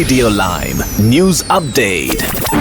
Radio Lime News Update.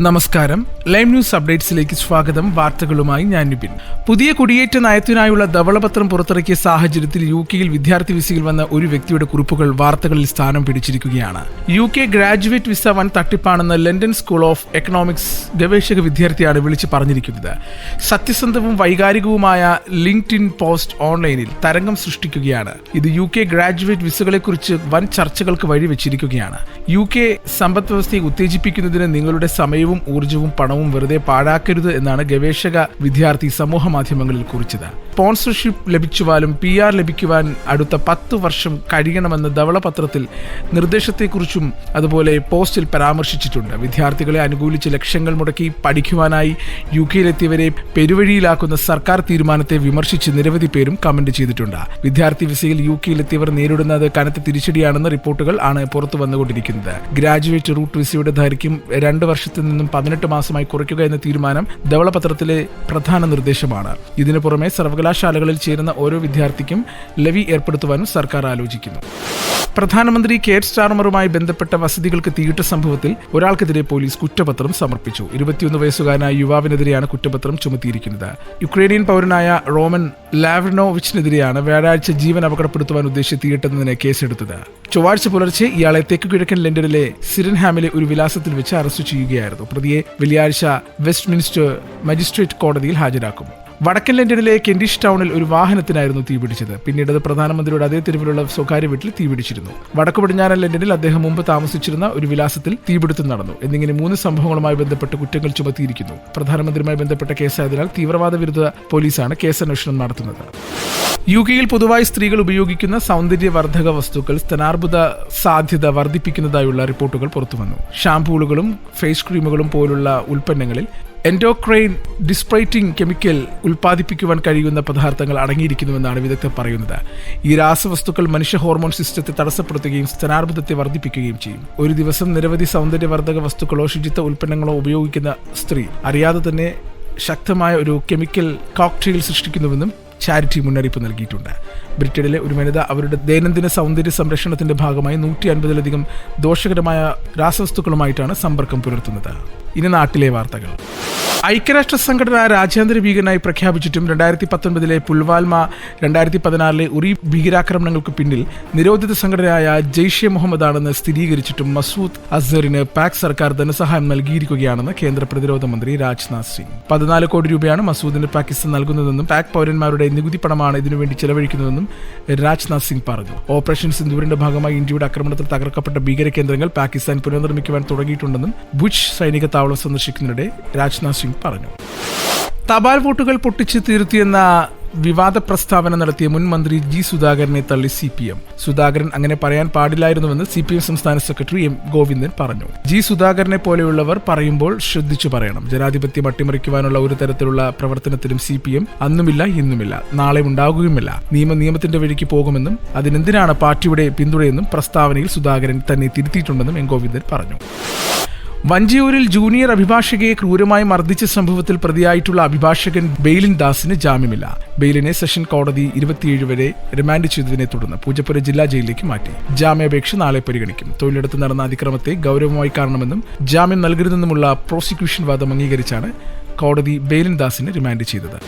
നമസ്കാരം. Lime news അപ്ഡേറ്റ്സിലേക്ക് സ്വാഗതം. വാർത്തകളുമായി ഞാൻ നിബിൻ പുതിയ കുടിയേറ്റ നയത്തിനായുള്ള ധവളപത്രം പുറത്തിറക്കിയ സാഹചര്യത്തിൽ യു കെയിൽ വിദ്യാർത്ഥി വിസയിൽ വന്ന ഒരു വ്യക്തിയുടെ കുറിപ്പുകൾ വാർത്തകളിൽ സ്ഥാനം പിടിച്ചിരിക്കുകയാണ്. യു കെ ഗ്രാജുവേറ്റ് വിസ വൻ തട്ടിപ്പാണെന്ന് ലണ്ടൻ സ്കൂൾ ഓഫ് എക്കണോമിക്സ് ഗവേഷക വിദ്യാർത്ഥിയാണ് വിളിച്ചു പറഞ്ഞിരിക്കുന്നത്. സത്യസന്ധവും വൈകാരികവുമായ ലിങ്ക്ഡ് ഇൻ പോസ്റ്റ് ഓൺലൈനിൽ തരംഗം സൃഷ്ടിക്കുകയാണ്. ഇത് യു കെ ഗ്രാജുവേറ്റ് വിസകളെക്കുറിച്ച് വൻ ചർച്ചകൾക്ക് വഴിവെച്ചിരിക്കുകയാണ്. യു കെ സമ്പദ് വ്യവസ്ഥയെ ഉത്തേജിപ്പിക്കുന്നതിന് നിങ്ങളുടെ സമയവും ഊർജവും പണവും വെറുതെ പാഴാക്കരുത് എന്നാണ് ഗവേഷക വിദ്യാർത്ഥി സമൂഹ മാധ്യമങ്ങളിൽ കുറിച്ചത്. സ്പോൺസർഷിപ്പ് ലഭിച്ചുവാലും പി ആർ ലഭിക്കുവാൻ അടുത്ത പത്ത് വർഷം കഴിയണമെന്ന് ധവളപത്രത്തിൽ നിർദ്ദേശത്തെക്കുറിച്ചും അതുപോലെ പോസ്റ്റിൽ പരാമർശിച്ചിട്ടുണ്ട്. വിദ്യാർത്ഥികളെ അനുകൂലിച്ച് ലക്ഷ്യങ്ങൾ മുടക്കി പഠിക്കുവാനായി യു കെയിലെത്തിയവരെ പെരുവഴിയിലാക്കുന്ന സർക്കാർ തീരുമാനത്തെ വിമർശിച്ച് നിരവധി പേരും കമന്റ് ചെയ്തിട്ടുണ്ട്. വിദ്യാർത്ഥി വിസയിൽ യു കെയിലെത്തിയവർ നേരിടുന്നത് കനത്ത തിരിച്ചടിയാണെന്ന റിപ്പോർട്ടുകൾ ആണ് പുറത്തു വന്നുകൊണ്ടിരിക്കുന്നത് ഗ്രാജുവേറ്റ് റൂട്ട് വിസയുടെ ദൈർഘ്യം രണ്ട് വർഷത്തിൽ നിന്നും പതിനെട്ട് മാസമായി കുറയ്ക്കുക എന്ന തീരുമാനം ധവളപത്രത്തിലെ പ്രധാന നിർദ്ദേശമാണ്. ഇതിനു പുറമെ സർവകലാശാലകളിൽ ചേരുന്ന ഓരോ വിദ്യാർത്ഥിക്കും ലെവി ഏർപ്പെടുത്തുവാനും സർക്കാർ ആലോചിക്കുന്നു. പ്രധാനമന്ത്രി കെയർ സ്റ്റാർമറുമായി ബന്ധപ്പെട്ട വസതികൾക്ക് തീയിട്ട സംഭവത്തിൽ ഒരാൾക്കെതിരെ പോലീസ് കുറ്റപത്രം സമർപ്പിച്ചു. ഇരുപത്തിയൊന്ന് വയസ്സുകാരനായ യുവാവിനെതിരെയാണ് കുറ്റപത്രം ചുമത്തിയിരിക്കുന്നത്. യുക്രൈനിയൻ പൗരനായ റോമൻ ലാവ്നോവിച്ചിനെതിരെയാണ് വ്യാഴാഴ്ച ജീവൻ അപകടപ്പെടുത്തുവാൻ ഉദ്ദേശിച്ച് തീയിട്ടെന്നതിന് കേസെടുത്തത്. ചൊവ്വാഴ്ച പുലർച്ചെ ഇയാളെ തെക്ക് കിഴക്കൻ ലണ്ടനിലെ സിരൻഹാമിലെ ഒരു വിലാസത്തിൽ വെച്ച് അറസ്റ്റ് ചെയ്യുകയായിരുന്നു. പ്രതിയെ വെള്ളിയാഴ്ച വെസ്റ്റ് മിനിസ്റ്റർ മജിസ്ട്രേറ്റ് കോടതിയിൽ ഹാജരാക്കും. വടക്കൻ ലണ്ടനിലെ കെൻഡിഷ് ടൗണിൽ ഒരു വാഹനത്തിനായിരുന്നു തീപിടിച്ചത് പിന്നീട് അത് പ്രധാനമന്ത്രിയുടെ അതേ തെരുവിലുള്ള സ്വകാര്യ വീട്ടിൽ തീപിടിച്ചിരുന്നു വടക്കു പടിഞ്ഞാറൻ ലണ്ടനിൽ അദ്ദേഹം മുമ്പ് താമസിച്ചിരുന്ന ഒരു വിലാസത്തിൽ തീപിടുത്തം നടന്നു. എന്നിങ്ങനെ മൂന്ന് സംഭവങ്ങളുമായി ബന്ധപ്പെട്ട് കുറ്റങ്ങൾ ചുമത്തിയിരിക്കുന്നു. പ്രധാനമന്ത്രിയുമായി ബന്ധപ്പെട്ട കേസായതിനാൽ തീവ്രവാദ വിരുദ്ധ പോലീസാണ് കേസന്വേഷണം നടത്തുന്നത്. യു കെയിൽ പൊതുവായി സ്ത്രീകൾ ഉപയോഗിക്കുന്ന സൗന്ദര്യവർദ്ധക വസ്തുക്കൾ സ്തനാർബുദ സാധ്യത വർദ്ധിപ്പിക്കുന്നതായുള്ള റിപ്പോർട്ടുകൾ പുറത്തുവന്നു. ഷാംപൂളുകളും ഫേസ് ക്രീമുകളും പോലുള്ള ഉൽപ്പന്നങ്ങളിൽ എൻഡോക്രൈൻ ഡിസ്പ്രൈറ്റിംഗ് കെമിക്കൽ ഉൽപ്പാദിപ്പിക്കുവാൻ കഴിയുന്ന പദാർത്ഥങ്ങൾ അടങ്ങിയിരിക്കുന്നുവെന്നാണ് വിദഗ്ധർ പറയുന്നത്. ഈ രാസവസ്തുക്കൾ മനുഷ്യ ഹോർമോൺ സിസ്റ്റത്തെ തടസ്സപ്പെടുത്തുകയും സ്തനാർബുദത്തെ വർദ്ധിപ്പിക്കുകയും ചെയ്യും. ഒരു ദിവസം നിരവധി സൗന്ദര്യവർദ്ധക വസ്തുക്കളോ ശുചിത്വ ഉൽപ്പന്നങ്ങളോ ഉപയോഗിക്കുന്ന സ്ത്രീ അറിയാതെ തന്നെ ശക്തമായ ഒരു കെമിക്കൽ കോക്ടെയിൽ സൃഷ്ടിക്കുന്നുവെന്നും ചാരിറ്റി മുന്നറിയിപ്പ് നൽകിയിട്ടുണ്ട്. ബ്രിട്ടനിലെ ഒരു വനിത അവരുടെ ദൈനംദിന സൗന്ദര്യ സംരക്ഷണത്തിന്റെ ഭാഗമായി നൂറ്റി അൻപതിലധികം ദോഷകരമായ രാസവസ്തുക്കളുമായിട്ടാണ് സമ്പർക്കം പുലർത്തുന്നത്. ഇനി നാട്ടിലെ വാർത്തകൾ. ഐക്യരാഷ്ട്ര സംഘടന രാജ്യാന്തര ഭീകരനായി പ്രഖ്യാപിച്ചിട്ടും രണ്ടായിരത്തി പത്തൊൻപതിലെ പുൽവാൽമ രണ്ടായിരത്തി പതിനാറിലെ ഉറി ഭീകരാക്രമണങ്ങൾക്ക് പിന്നിൽ നിരോധിത സംഘടനയായ ജെയ്ഷെ മുഹമ്മദ് ആണെന്ന് സ്ഥിരീകരിച്ചിട്ടും മസൂദ് അസറിന് പാക് സർക്കാർ ധനസഹായം നൽകിയിരിക്കുകയാണെന്ന് കേന്ദ്ര പ്രതിരോധ മന്ത്രി രാജ്നാഥ് സിംഗ്. പതിനാല് കോടി രൂപയാണ് മസൂദിന് പാകിസ്ഥാൻ നൽകുന്നതെന്നും പാക് പൗരന്മാരുടെ നികുതി പണമാണ് ഇതിനുവേണ്ടി ചെലവഴിക്കുന്നതെന്നും രാജ്നാഥ് സിംഗ് പറഞ്ഞു. ഓപ്പറേഷൻ സിന്ധുവിന്റെ ഭാഗമായി ഇന്ത്യയുടെ ആക്രമണത്തിൽ തകർക്കപ്പെട്ട ഭീകര കേന്ദ്രങ്ങൾ പാകിസ്ഥാൻ പുനർനിർമ്മിക്കുവാൻ തുടങ്ങിയിട്ടുണ്ടെന്നും ഭുജ് സൈനിക താവളം സന്ദർശിക്കുന്നതിനിടെ രാജ്നാഥ് സിംഗ് പറഞ്ഞു. തപാൽ വോട്ടുകൾ പൊട്ടിച്ച് തീർത്തിയെന്ന വിവാദ പ്രസ്താവന നടത്തിയ മുൻ മന്ത്രി ജി സുധാകരനെ തള്ളി സി പി എം സുധാകരൻ അങ്ങനെ പറയാൻ പാടില്ലായിരുന്നുവെന്ന് സി പി എം സംസ്ഥാന സെക്രട്ടറി എം ഗോവിന്ദൻ പറഞ്ഞു. ജി സുധാകരനെ പോലെയുള്ളവർ പറയുമ്പോൾ ശ്രദ്ധിച്ചു പറയണം. ജനാധിപത്യം അട്ടിമറിക്കുവാനുള്ള ഒരു തരത്തിലുള്ള പ്രവർത്തനത്തിലും സി പി എം അന്നുമില്ല ഇന്നുമില്ല. നാളെ ഉണ്ടാകുകയുമില്ല. നിയമം നിയമത്തിന്റെ വഴിക്ക് പോകുമെന്നും അതിനെന്തിനാണ് പാർട്ടിയുടെ പിന്തുണയെന്നും പ്രസ്താവനയിൽ സുധാകരൻ തന്നെ തിരുത്തിയിട്ടുണ്ടെന്നും എം ഗോവിന്ദൻ പറഞ്ഞു. വഞ്ചിയൂരിൽ ജൂനിയർ അഭിഭാഷകയെ ക്രൂരമായി മർദ്ദിച്ച സംഭവത്തിൽ പ്രതിയായിട്ടുള്ള അഭിഭാഷകൻ ബെയിലിൻ ദാസിന് ജാമ്യമില്ല. ബെയിലിനെ സെഷൻ കോടതി ഇരുപത്തിയേഴ് വരെ റിമാൻഡ് ചെയ്തതിനെ തുടർന്ന് പൂജപ്പുര ജില്ലാ ജയിലിലേക്ക് മാറ്റി. ജാമ്യാപേക്ഷ നാളെ പരിഗണിക്കും. തൊഴിലിടത്ത് നടന്ന അതിക്രമത്തെ ഗൗരവമായി കാണണമെന്നും ജാമ്യം നൽകരുതെന്നുമുള്ള പ്രോസിക്യൂഷൻ വാദം അംഗീകരിച്ചാണ് കോടതി ബെയിലിൻ ദാസിനെ റിമാൻഡ് ചെയ്തത്.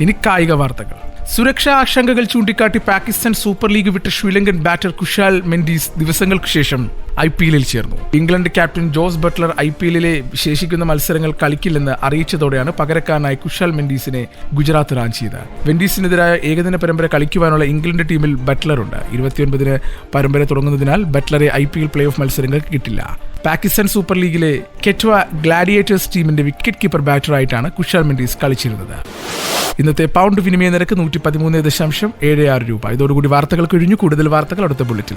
ഇനി കായിക വാർത്തകൾ. സുരക്ഷാ ആശങ്കകൾ ചൂണ്ടിക്കാട്ടി പാകിസ്ഥാൻ സൂപ്പർ ലീഗ് വിട്ട ശ്രീലങ്കൻ ബാറ്റർ കുഷാൽ മെൻഡീസ് ദിവസങ്ങൾക്ക് ശേഷം ഐ പി എല്ലിൽ ചേർന്നു. England captain Jos Buttler I P എല്ലിലെ ശേഷിക്കുന്ന മത്സരങ്ങൾ കളിക്കില്ലെന്ന് അറിയിച്ചതോടെയാണ് പകരക്കാരനായി കുഷാൽ മെൻഡീസിനെ ഗുജറാത്ത് റാഞ്ചിയത് വെൻഡീസിനെതിരായ ഏകദിന പരമ്പര കളിക്കുവാനുള്ള ഇംഗ്ലണ്ട് ടീമിൽ ബട്ട്ലറുണ്ട്. ഇരുപത്തിയൊൻപതിന് പരമ്പര തുടങ്ങുന്നതിനാൽ ബട്ട്ലറെ I P L play off മത്സരങ്ങൾക്ക് കിട്ടില്ല. Pakistan Super League Quetta Gladiators ടീമിന്റെ വിക്കറ്റ് കീപ്പർ ബാറ്ററായിട്ടാണ് കുഷാൽ മെൻഡീസ് കളിച്ചിരുന്നത്. ഇന്നത്തെ പൗണ്ട് വിനിമയ നിരക്ക് നൂറ്റി പതിമൂന്ന് ദശാംശം ഏഴ് ആറ് രൂപ. ഇതോടുകൂടി വാർത്തകൾ കഴിഞ്ഞു കൂടുതൽ വാർത്തകൾ അടുത്ത ബുള്ളറ്റിൽ